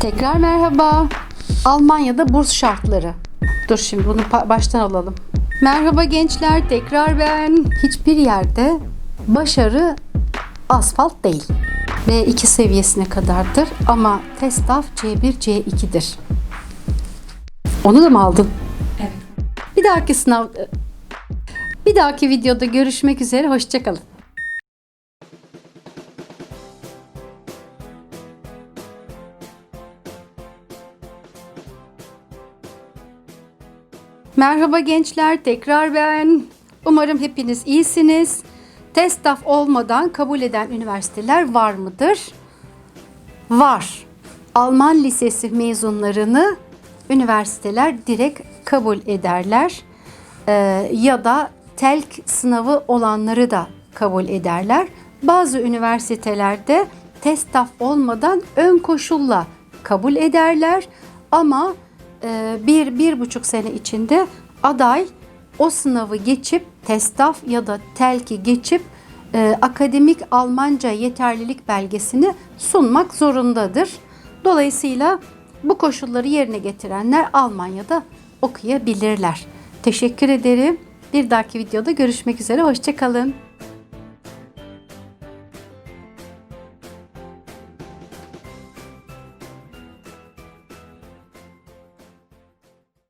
Tekrar merhaba. Almanya'da burs şartları. Dur şimdi bunu baştan alalım. Merhaba gençler, tekrar ben. Hiçbir yerde başarı asfalt değil. B2 seviyesine kadardır ama TESTAF C1, C2'dir. Onu da mı aldın? Evet. Bir dahaki sınav bir dahaki videoda görüşmek üzere. Hoşçakalın. Merhaba gençler, tekrar ben. Umarım hepiniz iyisiniz. TESTAF olmadan kabul eden üniversiteler var mıdır? Var. Alman lisesi mezunlarını üniversiteler direkt kabul ederler. Ee, ya da TELK sınavı olanları da kabul ederler. Bazı üniversitelerde TESTAF olmadan ön koşulla kabul ederler. Ama bir, bir buçuk sene içinde aday o sınavı geçip TESTAF ya da TELK'i geçip e, akademik Almanca yeterlilik belgesini sunmak zorundadır. Dolayısıyla bu koşulları yerine getirenler Almanya'da okuyabilirler. Teşekkür ederim. Bir dahaki videoda görüşmek üzere. Hoşçakalın.